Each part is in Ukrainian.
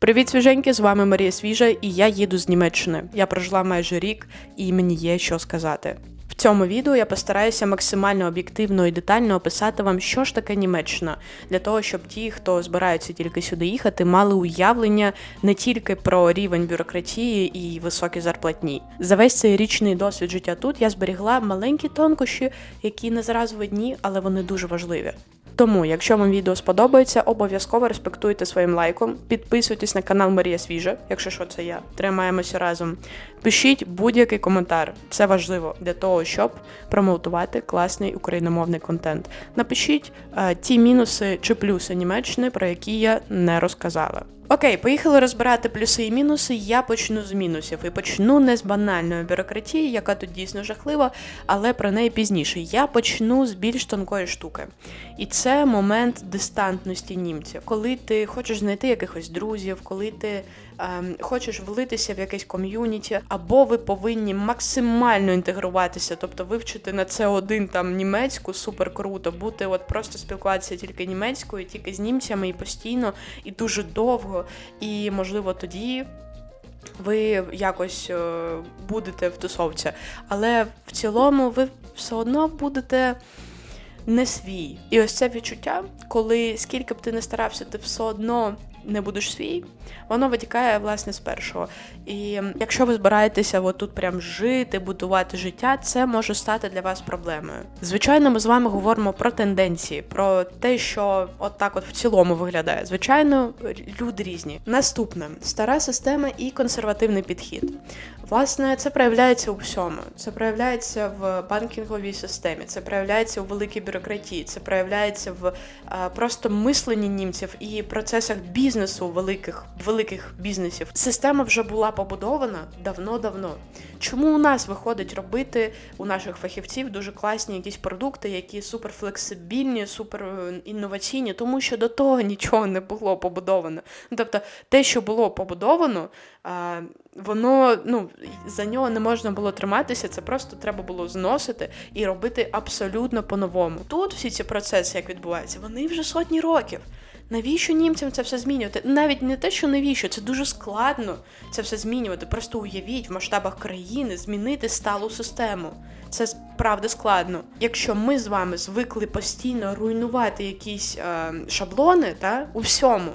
Привіт, свіженькі! З вами Марія Свіжа, і я їду з Німеччини. Я прожила майже рік, і мені є що сказати. В цьому відео я постараюся максимально об'єктивно і детально описати вам, що ж таке Німеччина, для того, щоб ті, хто збираються тільки сюди їхати, мали уявлення не тільки про рівень бюрократії і високі зарплатні. За весь цей річний досвід життя тут я зберігла маленькі тонкощі, які не зразу видні, але вони дуже важливі. Тому, якщо вам відео сподобається, обов'язково респектуйте своїм лайком, підписуйтесь на канал Марія Свіжа, якщо що це я. Тримаємося разом. Пишіть будь-який коментар. Це важливо для того, щоб промоутувати класний україномовний контент. Напишіть е, ті мінуси чи плюси Німеччини, про які я не розказала. Окей, поїхали розбирати плюси і мінуси. Я почну з мінусів і почну не з банальної бюрократії, яка тут дійсно жахлива, але про неї пізніше. Я почну з більш тонкої штуки. І це момент дистантності німців. Коли ти хочеш знайти якихось друзів, коли ти хочеш влитися в якесь ком'юніті, або ви повинні максимально інтегруватися, тобто вивчити на це один там німецьку, супер круто, бути от просто спілкуватися тільки німецькою, тільки з німцями і постійно, і дуже довго. І можливо тоді. Ви якось е, будете в тусовці, але в цілому ви все одно будете не свій. І ось це відчуття, коли скільки б ти не старався, ти все одно не будеш свій, воно витікає власне з першого. І якщо ви збираєтеся отут прям жити, будувати життя, це може стати для вас проблемою. Звичайно, ми з вами говоримо про тенденції, про те, що от так от в цілому виглядає. Звичайно, люди різні. Наступне стара система і консервативний підхід. Власне, це проявляється у всьому. Це проявляється в банкінговій системі, це проявляється у великій бюрократії, це проявляється в а, просто мисленні німців і процесах бізнесу великих великих бізнесів. Система вже була побудована давно-давно. Чому у нас виходить робити у наших фахівців дуже класні якісь продукти, які суперфлексибільні, супер інноваційні, тому що до того нічого не було побудовано. Ну, Тобто, те, що було побудовано, воно ну за нього не можна було триматися, це просто треба було зносити і робити абсолютно по-новому. Тут всі ці процеси, як відбуваються, вони вже сотні років. Навіщо німцям це все змінювати? Навіть не те, що навіщо, це дуже складно це все змінювати. Просто уявіть в масштабах країни змінити сталу систему. Це правда складно. Якщо ми з вами звикли постійно руйнувати якісь е, шаблони, та у всьому.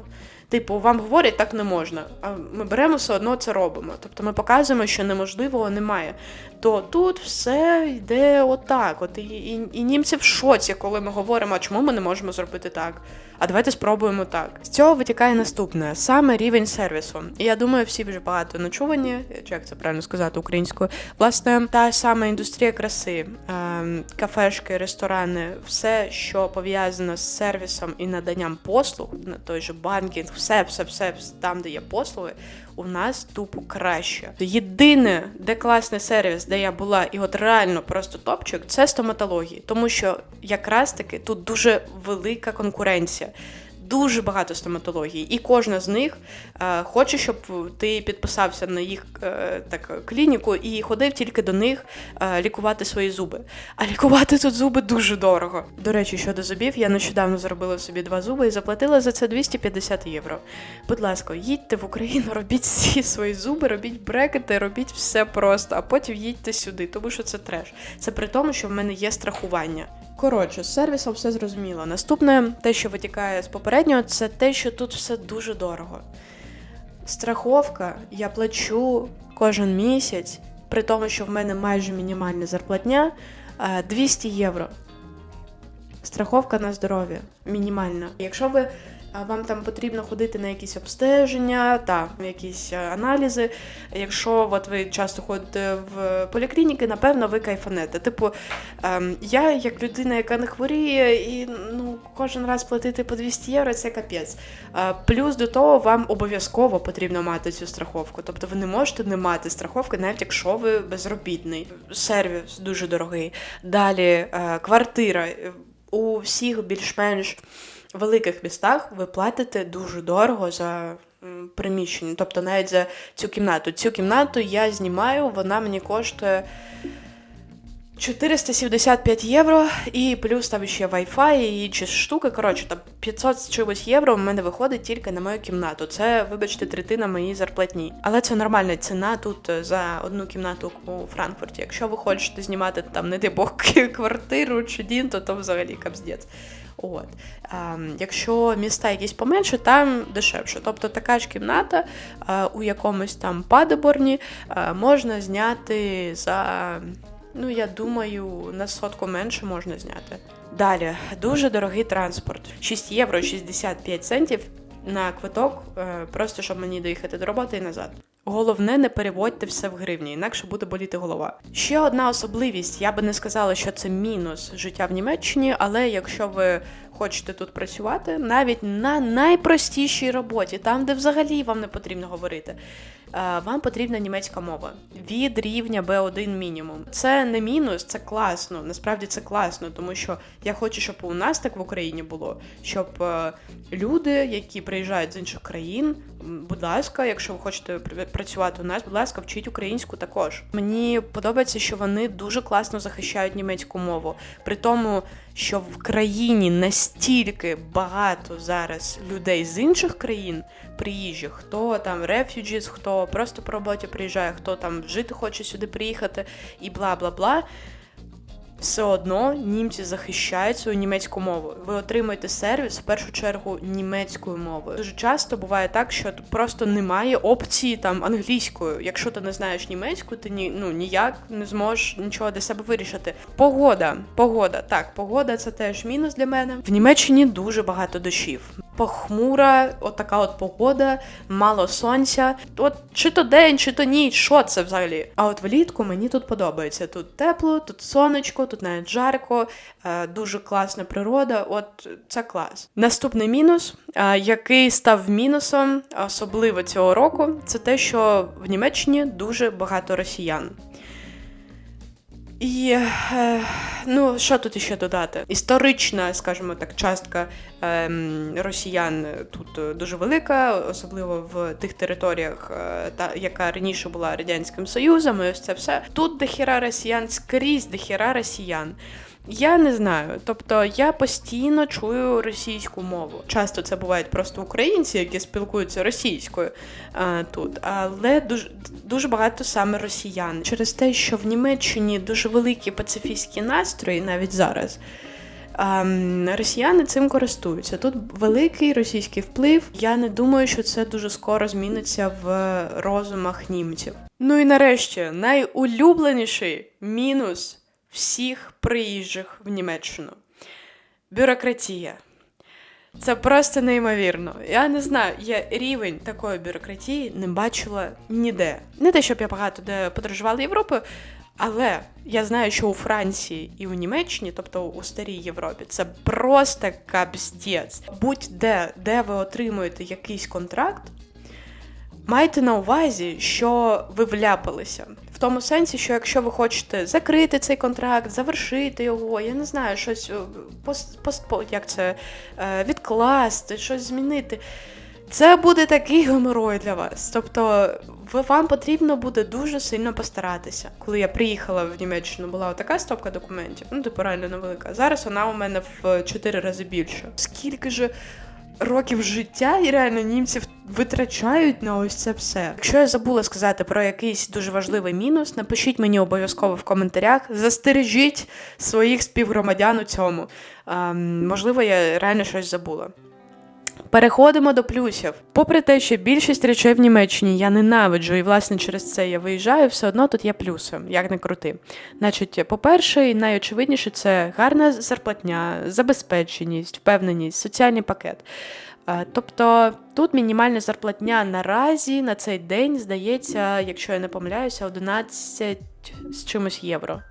Типу, вам говорять, так не можна, а ми беремо все одно це робимо. Тобто ми показуємо, що неможливого немає. То тут все йде отак. От і, і, і німці в шоці, коли ми говоримо, а чому ми не можемо зробити так. А давайте спробуємо так. З цього витікає наступне саме рівень сервісу. І я думаю, всі вже багато начувані, чи як це правильно сказати українською. Власне, та сама індустрія краси, ем, кафешки, ресторани, все, що пов'язано з сервісом і наданням послуг, на той же банкінг, все, все, все там, де є послуги. У нас тупо краще. Єдине, де класний сервіс, де я була, і от реально просто топчик, це стоматології, тому що якраз таки тут дуже велика конкуренція. Дуже багато стоматологій, і кожна з них е, хоче, щоб ти підписався на їх е, так клініку і ходив тільки до них е, лікувати свої зуби. А лікувати тут зуби дуже дорого. До речі, щодо зубів, я нещодавно зробила собі два зуби і заплатила за це 250 євро. Будь ласка, їдьте в Україну, робіть всі свої зуби, робіть брекети, робіть все просто, а потім їдьте сюди, тому що це треш. Це при тому, що в мене є страхування. Коротше, з сервісом все зрозуміло. Наступне, те, що витікає з попереднього, це те, що тут все дуже дорого. Страховка я плачу кожен місяць, при тому, що в мене майже мінімальна зарплатня 200 євро. Страховка на здоров'я мінімальна. Якщо ви вам там потрібно ходити на якісь обстеження та якісь аналізи. Якщо от ви часто ходите в поліклініки, напевно, ви кайфанете. Типу, ем, я, як людина, яка не хворіє, і ну, кожен раз платити по 200 євро це капець. Е, плюс до того, вам обов'язково потрібно мати цю страховку. Тобто ви не можете не мати страховки, навіть якщо ви безробітний. Сервіс дуже дорогий. Далі е, квартира у всіх більш-менш великих містах ви платите дуже дорого за приміщення. Тобто навіть за цю кімнату. Цю кімнату я знімаю, вона мені коштує 475 євро, і плюс там ще Wi-Fi і інші штуки. Коротше, там 500 з чимось євро в мене виходить тільки на мою кімнату. Це, вибачте, третина моєї зарплатні. Але це нормальна ціна тут е, за одну кімнату у Франкфурті. Якщо ви хочете знімати там, не дай Бог, квартиру чи дім, то то взагалі капздець. От. А, якщо міста якісь поменше, там дешевше. Тобто така ж кімната а, у якомусь там Падеборні а, можна зняти за. Ну, я думаю, на сотку менше можна зняти. Далі, дуже дорогий транспорт. 6 євро 65 центів на квиток, е, просто щоб мені доїхати до роботи і назад. Головне, не переводьте все в гривні, інакше буде боліти голова. Ще одна особливість, я би не сказала, що це мінус життя в Німеччині, але якщо ви хочете тут працювати, навіть на найпростішій роботі, там, де взагалі вам не потрібно говорити, вам потрібна німецька мова від рівня B1 мінімум. Це не мінус, це класно. Насправді це класно, тому що я хочу, щоб у нас так в Україні було, щоб е, люди, які приїжджають з інших країн, будь ласка, якщо ви хочете пр- працювати у нас, будь ласка, вчіть українську також. Мені подобається, що вони дуже класно захищають німецьку мову, при тому, що в країні настільки багато зараз людей з інших країн приїжджих, хто там рефюджіс, хто просто по роботі приїжджає, хто там жити хоче сюди приїхати і бла бла бла. Все одно німці захищають свою німецьку мову. Ви отримуєте сервіс в першу чергу німецькою мовою. Дуже часто буває так, що просто немає опції там англійською. Якщо ти не знаєш німецьку, ти ні, ну ніяк не зможеш нічого для себе вирішити. Погода, погода, так, погода це теж мінус для мене. В Німеччині дуже багато дощів. Похмура, от така от погода, мало сонця. От чи то день, чи то ніч, що це взагалі? А от влітку мені тут подобається. Тут тепло, тут сонечко, тут навіть жарко, е, дуже класна природа. От це клас. Наступний мінус, е, який став мінусом, особливо цього року, це те, що в Німеччині дуже багато росіян. І е, ну що тут ще додати? Історична, скажімо так, частка росіян тут е, дуже велика, особливо в тих територіях, е, та яка раніше була радянським союзом. І ось це все тут дохіра росіян, скрізь дохіра росіян. Я не знаю, тобто я постійно чую російську мову. Часто це бувають просто українці, які спілкуються російською а, тут, але дуже дуже багато саме росіян. Через те, що в Німеччині дуже великі пацифістські настрої, навіть зараз. А, росіяни цим користуються. Тут великий російський вплив. Я не думаю, що це дуже скоро зміниться в розумах німців. Ну і нарешті найулюбленіший мінус всіх приїжджих в Німеччину. Бюрократія. Це просто неймовірно. Я не знаю, я рівень такої бюрократії не бачила ніде. Не те, щоб я багато де подорожувала Європою, але я знаю, що у Франції і у Німеччині, тобто у старій Європі, це просто капздець. Будь-де, де ви отримуєте якийсь контракт, Майте на увазі, що ви вляпалися. В тому сенсі, що якщо ви хочете закрити цей контракт, завершити його, я не знаю, щось е, пост, пост, як це е, відкласти, щось змінити. Це буде такий геморой для вас. Тобто вам потрібно буде дуже сильно постаратися. Коли я приїхала в Німеччину, була така стопка документів, ну типу реально невелика. Зараз вона у мене в 4 рази більше. Скільки ж років життя і реально німців витрачають на ось це все. Якщо я забула сказати про якийсь дуже важливий мінус, напишіть мені обов'язково в коментарях, застережіть своїх співгромадян у цьому. Ем, можливо, я реально щось забула. Переходимо до плюсів. Попри те, що більшість речей в Німеччині я ненавиджу, і власне через це я виїжджаю, все одно тут є плюси, як не крути. Значить, по-перше, і найочевидніше це гарна зарплатня, забезпеченість, впевненість, соціальний пакет. Е, Тобто тут мінімальна зарплатня наразі на цей день здається, якщо я не помиляюся, 11 з чимось євро.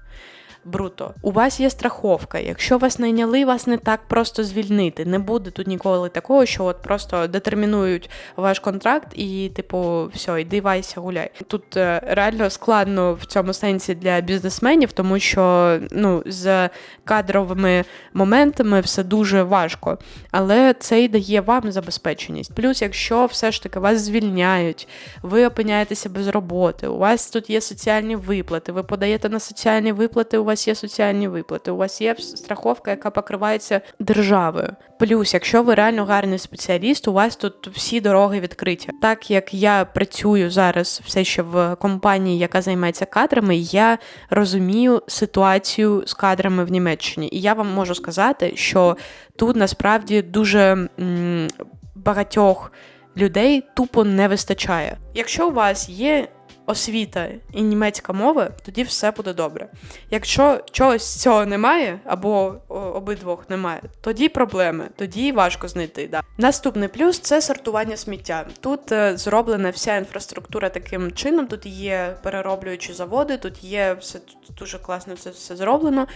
Бруто. У вас є страховка. Якщо вас найняли, вас не так просто звільнити. Не буде тут ніколи такого, що от просто детермінують ваш контракт і, типу, все, йди вайся, гуляй. Тут е, реально складно в цьому сенсі для бізнесменів, тому що ну, з кадровими моментами все дуже важко. Але це і дає вам забезпеченість. Плюс, якщо все ж таки вас звільняють, ви опиняєтеся без роботи, у вас тут є соціальні виплати, ви подаєте на соціальні виплати, у вас вас є соціальні виплати, у вас є страховка, яка покривається державою. Плюс, якщо ви реально гарний спеціаліст, у вас тут всі дороги відкриті. Так як я працюю зараз все ще в компанії, яка займається кадрами, я розумію ситуацію з кадрами в Німеччині, і я вам можу сказати, що тут насправді дуже м, багатьох людей тупо не вистачає. Якщо у вас є освіта і німецька мова, тоді все буде добре. Якщо чогось цього немає, або обидвох немає, тоді проблеми, тоді важко знайти. Да. Наступний плюс це сортування сміття. Тут е, зроблена вся інфраструктура таким чином. Тут є перероблюючі заводи, тут є все тут дуже класно це все зроблено.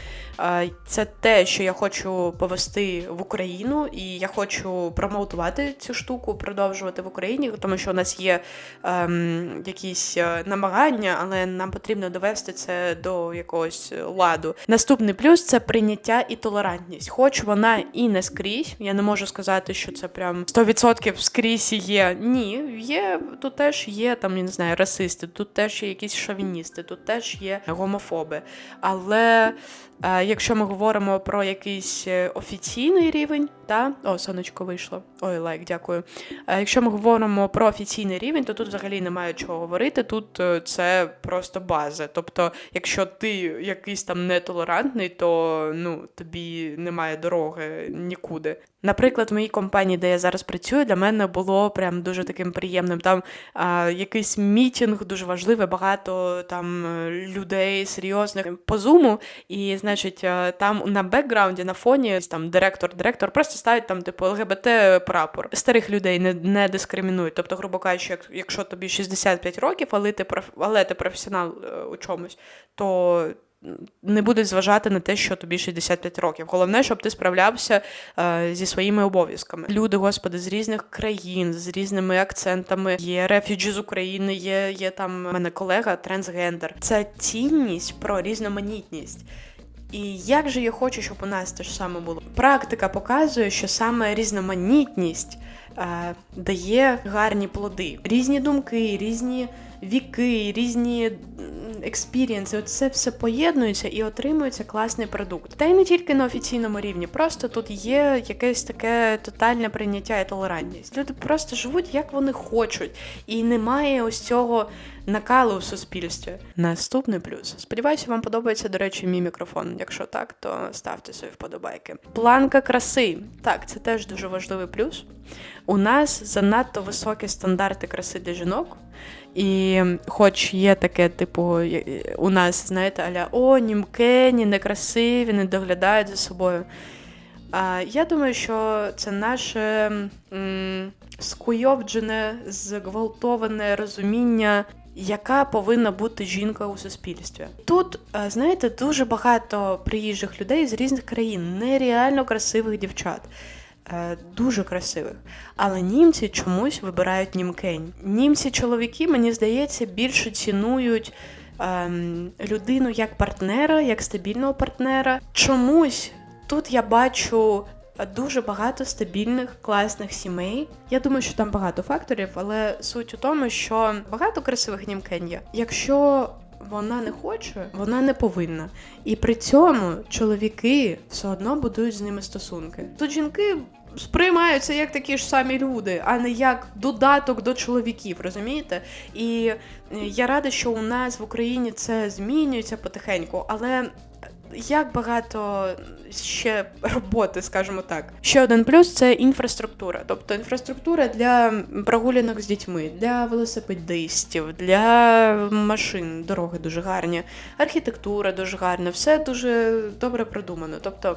Це те, що я хочу повести в Україну, і я хочу промоутувати цю штуку, продовжувати в Україні, тому що у нас є ем, якісь е, намагання, але нам потрібно довести це до якогось ладу. Наступний плюс це прийняття і толерантність. Хоч вона і не скрізь, я не можу сказати, що це прям 100% скрізь є. Ні, є тут теж є там, я не знаю, расисти, тут теж є якісь шовіністи, тут теж є гомофоби. Але якщо ми говоримо про якийсь е, офіційний рівень, та о, сонечко вийшло. Ой, лайк, дякую. Е, якщо ми говоримо про офіційний рівень, то тут взагалі немає чого говорити. Тут е, це просто база. Тобто, якщо ти якийсь там нетолерантний, то ну тобі немає дороги нікуди. Наприклад, в моїй компанії, де я зараз працюю, для мене було прям дуже таким приємним. Там а, якийсь мітінг дуже важливий, багато там е, людей серйозних по зуму. І, значить, там на бекграунді, на фоні там директор, директор просто ставить там, типу, ЛГБТ прапор. Старих людей не, не дискримінують. Тобто, грубо кажучи, як, якщо тобі 65 років, але ти але ти професіонал е, у чомусь, то не будуть зважати на те, що тобі 65 років. Головне, щоб ти справлявся е, зі своїми обов'язками. Люди, господи, з різних країн, з різними акцентами. Є рефюджі з України, є, є там у мене колега трансгендер. Це цінність про різноманітність. І як же я хочу, щоб у нас те ж саме було? Практика показує, що саме різноманітність е, дає гарні плоди, різні думки, різні віки, різні експірієнси, це все поєднується і отримується класний продукт. Та й не тільки на офіційному рівні, просто тут є якесь таке тотальне прийняття і толерантність. Люди просто живуть як вони хочуть, і немає ось цього накалу в суспільстві. Наступний плюс. Сподіваюся, вам подобається, до речі, мій мікрофон. Якщо так, то ставте свої вподобайки. Планка краси. Так, це теж дуже важливий плюс. У нас занадто високі стандарти краси для жінок. І хоч є таке, типу, у нас, знаєте, аля о, німкені, некрасиві, не доглядають за собою. А, Я думаю, що це наше м, скуйовджене, зґвалтоване розуміння, яка повинна бути жінка у суспільстві. Тут, знаєте, дуже багато приїжджих людей з різних країн, нереально красивих дівчат. Е, дуже красивих. Але німці чомусь вибирають німкень. Німці чоловіки, мені здається, більше цінують ем, людину як партнера, як стабільного партнера. Чомусь тут я бачу. Дуже багато стабільних, класних сімей. Я думаю, що там багато факторів, але суть у тому, що багато красивих німкен є. Якщо вона не хоче, вона не повинна. І при цьому чоловіки все одно будують з ними стосунки. Тут жінки сприймаються як такі ж самі люди, а не як додаток до чоловіків, розумієте? І е, я рада, що у нас в Україні це змінюється потихеньку, але. Як багато ще роботи, скажімо так. Ще один плюс це інфраструктура. Тобто інфраструктура для прогулянок з дітьми, для велосипедистів, для машин, дороги дуже гарні, архітектура дуже гарна, все дуже добре продумано. Тобто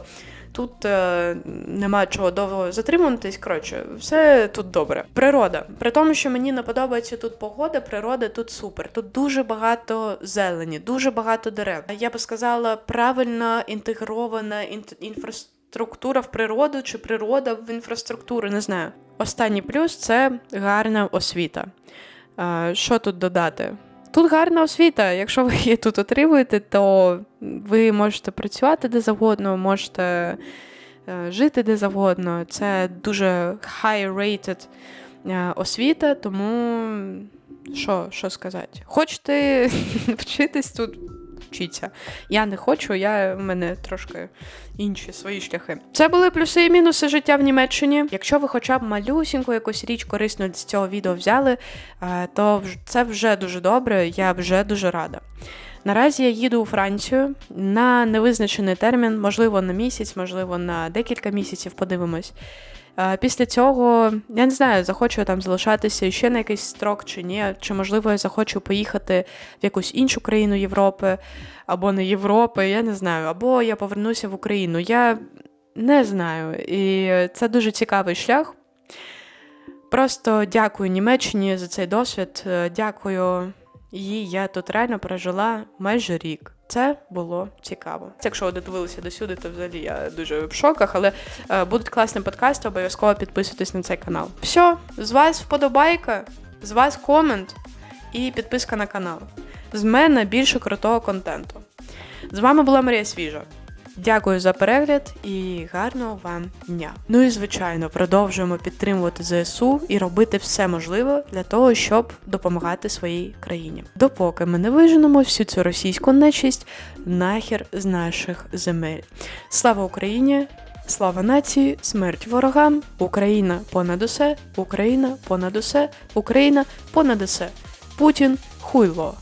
Тут е, нема чого довго затримуватись. Коротше, все тут добре. Природа. При тому, що мені не подобається тут погода, природа тут супер. Тут дуже багато зелені, дуже багато дерев. Я би сказала, правильно інтегрована інфраструктура в природу чи природа в інфраструктуру, не знаю. Останній плюс це гарна освіта. Е, що тут додати? Тут гарна освіта. Якщо ви її тут отримуєте, то ви можете працювати де завгодно, можете е, жити де завгодно. Це дуже high-rated е, освіта, тому що що сказати? Хочете вчитись тут? Вчіться. Я не хочу, я в мене трошки інші свої шляхи. Це були плюси і мінуси життя в Німеччині. Якщо ви хоча б малюсіньку якусь річ корисну з цього відео взяли, е, то це вже дуже добре. Я вже дуже рада. Наразі я їду у Францію на невизначений термін, можливо, на місяць, можливо, на декілька місяців, подивимось. Після цього я не знаю, захочу я там залишатися ще на якийсь строк чи ні, чи можливо я захочу поїхати в якусь іншу країну Європи або не Європи, я не знаю, або я повернуся в Україну. Я не знаю. І це дуже цікавий шлях. Просто дякую Німеччині за цей досвід. Е, Дякую їй. Я тут реально прожила майже рік. Це було цікаво. Якщо ви додивилися до сюди, то взагалі я дуже в шоках, але е, будуть класні подкасти, обов'язково підписуйтесь на цей канал. Все, з вас вподобайка, з вас комент і підписка на канал. З мене більше крутого контенту. З вами була Марія Свіжа. Дякую за перегляд і гарного вам дня. Ну і звичайно, продовжуємо підтримувати ЗСУ і робити все можливе для того, щоб допомагати своїй країні. Допоки ми не виженемо всю цю російську нечисть нахер з наших земель. Слава Україні! Слава нації, смерть ворогам, Україна понад усе, Україна понад усе, Україна понад усе. Путін хуйло.